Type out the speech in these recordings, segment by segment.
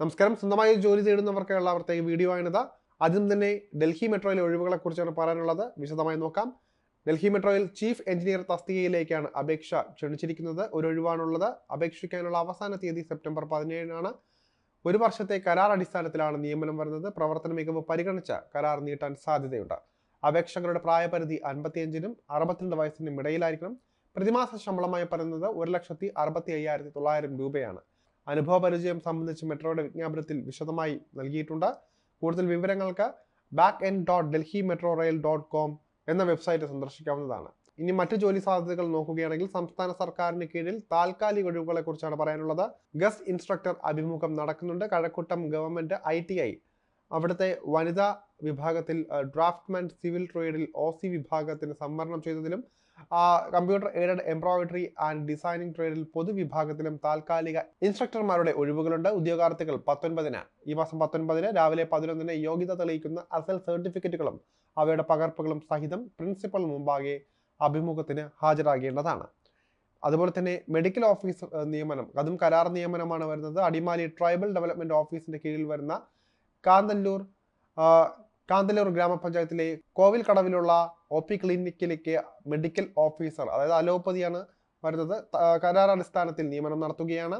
നമസ്കാരം. സ്വന്തമായി ജോലി ചെയ്യുന്നവർക്കുള്ള പ്രത്യേക വീഡിയോ ആണിത്. ആദ്യം തന്നെ ഡൽഹി മെട്രോയിലെ ഒഴിവുകളെ കുറിച്ചാണ് പറയാനുള്ളത്. വിശദമായി നോക്കാം. ഡൽഹി മെട്രോയിൽ ചീഫ് എഞ്ചിനീയർ തസ്തികയിലേക്കാണ് അപേക്ഷ ക്ഷണിച്ചിരിക്കുന്നത്. ഒരു ഒഴിവാണുള്ളത്. അപേക്ഷിക്കാനുള്ള അവസാന തീയതി സെപ്റ്റംബർ പതിനേഴിനാണ്. ഒരു വർഷത്തെ കരാർ അടിസ്ഥാനത്തിലാണ് നിയമനം വരുന്നത്. പ്രവർത്തന മികവ് പരിഗണിച്ച കരാർ നീട്ടാൻ സാധ്യതയുണ്ട്. അപേക്ഷകരുടെ പ്രായപരിധി അൻപത്തിയഞ്ചിനും അറുപത്തിരണ്ട് വയസ്സിനും ഇടയിലായിരിക്കണം. പ്രതിമാസ ശമ്പളമായി പറയുന്നത് ഒരു ലക്ഷത്തി അറുപത്തി അയ്യായിരത്തി തൊള്ളായിരം രൂപയാണ്. അനുഭവ പരിചയം സംബന്ധിച്ച് മെട്രോയുടെ വിജ്ഞാപനത്തിൽ വിശദമായി നൽകിയിട്ടുണ്ട്. കൂടുതൽ വിവരങ്ങൾക്ക് back N dot Delhi metro rail dot com എന്ന വെബ്സൈറ്റ് സന്ദർശിക്കാവുന്നതാണ്. ഇനി മറ്റ് ജോലി സാധ്യതകൾ നോക്കുകയാണെങ്കിൽ സംസ്ഥാന സർക്കാരിന് കീഴിൽ താൽക്കാലിക ഒഴിവുകളെ കുറിച്ചാണ് പറയാനുള്ളത്. ഗസ്റ്റ് ഇൻസ്ട്രക്ടർ അഭിമുഖം നടക്കുന്നുണ്ട്. കഴക്കൂട്ടം ഗവൺമെന്റ് ഐ അവിടുത്തെ വനിതാ വിഭാഗത്തിൽ ഡ്രാഫ്റ്റ്മാൻ സിവിൽ ട്രേഡിൽ ഒ സി വിഭാഗത്തിന് സംവരണം ചെയ്തതിലും computer aided embroidery and designing ട്രേഡിൽ പൊതുവിഭാഗത്തിലും താൽക്കാലിക ഇൻസ്ട്രക്ടർമാരുടെ ഒഴിവുകളുണ്ട്. ഉദ്യോഗാർത്ഥികൾ പത്തൊൻപതിന് ഈ മാസം പത്തൊൻപതിന് രാവിലെ പതിനൊന്നിന് യോഗ്യത തെളിയിക്കുന്ന അസൽ സർട്ടിഫിക്കറ്റുകളും അവയുടെ പകർപ്പുകളും സഹിതം പ്രിൻസിപ്പൽ മുമ്പാകെ അഭിമുഖത്തിന് ഹാജരാകേണ്ടതാണ്. അതുപോലെ തന്നെ മെഡിക്കൽ ഓഫീസർ നിയമനം അതും കരാർ നിയമനമാണ് വരുന്നത്. അടിമാലി ട്രൈബൽ ഡെവലപ്മെന്റ് ഓഫീസിന്റെ കീഴിൽ വരുന്ന കാന്തല്ലൂർ കാന്തല്ലൂർ ഗ്രാമപഞ്ചായത്തിലെ കോവിൽ കടവിലുള്ള ഒ പി ക്ലിനിക്കിലേക്ക് മെഡിക്കൽ ഓഫീസർ അതായത് അലോപ്പതിയാണ് വരുന്നത് കരാർ അടിസ്ഥാനത്തിൽ നിയമനം നടത്തുകയാണ്.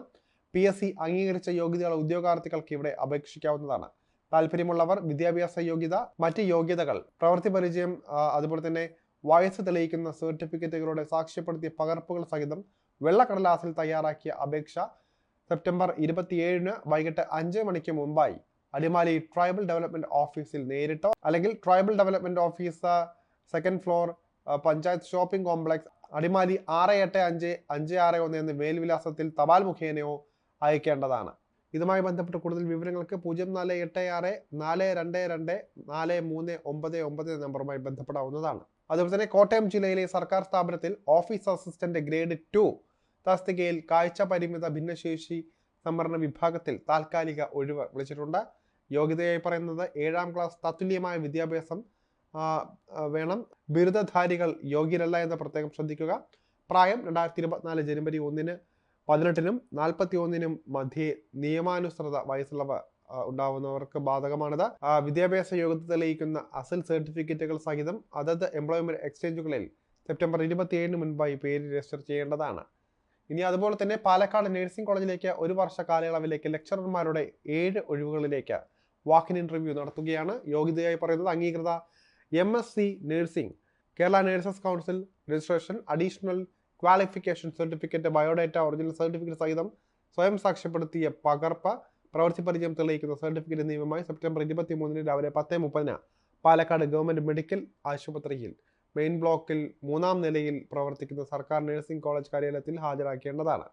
പി എസ് സി അംഗീകരിച്ച യോഗ്യതയുള്ള ഉദ്യോഗാർത്ഥികൾക്ക് ഇവിടെ അപേക്ഷിക്കാവുന്നതാണ്. താല്പര്യമുള്ളവർ വിദ്യാഭ്യാസ യോഗ്യത മറ്റ് യോഗ്യതകൾ പ്രവൃത്തി പരിചയം അതുപോലെ തന്നെ വയസ്സ് തെളിയിക്കുന്ന സർട്ടിഫിക്കറ്റുകളുടെ സാക്ഷ്യപ്പെടുത്തിയ പകർപ്പുകൾ സഹിതം വെള്ളക്കടലാസിൽ തയ്യാറാക്കിയ അപേക്ഷ സെപ്റ്റംബർ ഇരുപത്തിയേഴിന് വൈകിട്ട് അഞ്ച് മണിക്ക് മുമ്പായി അടിമാലി ട്രൈബൽ ഡെവലപ്മെന്റ് ഓഫീസിൽ നേരിട്ടോ അല്ലെങ്കിൽ tribal development office second floor panchayat shopping complex Adimali ആറ് എട്ട് അഞ്ച് അഞ്ച് ആറ് ഒന്ന് എന്ന മേൽവിലാസത്തിൽ തപാൽ മുഖേനയോ അയക്കേണ്ടതാണ്. ഇതുമായി ബന്ധപ്പെട്ട് കൂടുതൽ വിവരങ്ങൾക്ക് പൂജ്യം നാല് എട്ട് ആറ് നാല് രണ്ട് രണ്ട് നാല് മൂന്ന് ഒമ്പത് ഒമ്പത് നമ്പറുമായി ബന്ധപ്പെടാവുന്നതാണ്. അതുപോലെ തന്നെ കോട്ടയം ജില്ലയിലെ സർക്കാർ സ്ഥാപനത്തിൽ ഓഫീസ് അസിസ്റ്റന്റ് ഗ്രേഡ് ടു തസ്തികയിൽ കാഴ്ച പരിമിത ഭിന്നശേഷി സംവരണ വിഭാഗത്തിൽ താൽക്കാലിക ഒഴിവ് വിളിച്ചിട്ടുണ്ട്. യോഗ്യതയായി പറയുന്നത് ഏഴാം ക്ലാസ് തത്തുല്യമായ വിദ്യാഭ്യാസം വേണം. ബിരുദധാരികൾ യോഗ്യരല്ല എന്ന് പ്രത്യേകം ശ്രദ്ധിക്കുക. പ്രായം രണ്ടായിരത്തി ഇരുപത്തിനാല് ജനുവരി ഒന്നിന് പതിനെട്ടിനും നാൽപ്പത്തി ഒന്നിനും മധ്യേ നിയമാനുസൃത വയസ്സുള്ളവ ഉണ്ടാവുന്നവർക്ക് ബാധകമാണിത്. വിദ്യാഭ്യാസ യോഗ്യത തെളിയിക്കുന്ന അസൽ സർട്ടിഫിക്കറ്റുകൾ സഹിതം അതത് എംപ്ലോയ്മെന്റ് എക്സ്ചേഞ്ചുകളിൽ സെപ്റ്റംബർ ഇരുപത്തിയേഴിന് മുൻപായി പേര് രജിസ്റ്റർ ചെയ്യേണ്ടതാണ്. ഇനി അതുപോലെ തന്നെ പാലക്കാട് നഴ്സിംഗ് കോളേജിലേക്ക് ഒരു വർഷ കാലയളവിലേക്ക് ലെക്ചറർമാരുടെ ഏഴ് ഒഴിവുകളിലേക്ക് വാക്കിൻ ഇന്റർവ്യൂ നടത്തുകയാണ്. യോഗ്യതയായി പറയുന്നത് അംഗീകൃത M S C nursing Kerala nurses council registration additional qualification certificate biodata original certificate സഹിതം സ്വയം സാക്ഷ്യപ്പെടുത്തിയ പകർപ്പ് പ്രവൃത്തി പരിചയം തെളിയിക്കുന്ന സർട്ടിഫിക്കറ്റ് എന്നിവയുമായി സെപ്റ്റംബർ ഇരുപത്തി മൂന്നിന് രാവിലെ പത്ത് മുപ്പതിന് പാലക്കാട് ഗവൺമെന്റ് മെഡിക്കൽ ആശുപത്രിയിൽ മെയിൻ ബ്ലോക്കിൽ മൂന്നാം നിലയിൽ പ്രവർത്തിക്കുന്ന സർക്കാർ നഴ്സിംഗ് കോളേജ് കാര്യാലയത്തിൽ ഹാജരാക്കേണ്ടതാണ്.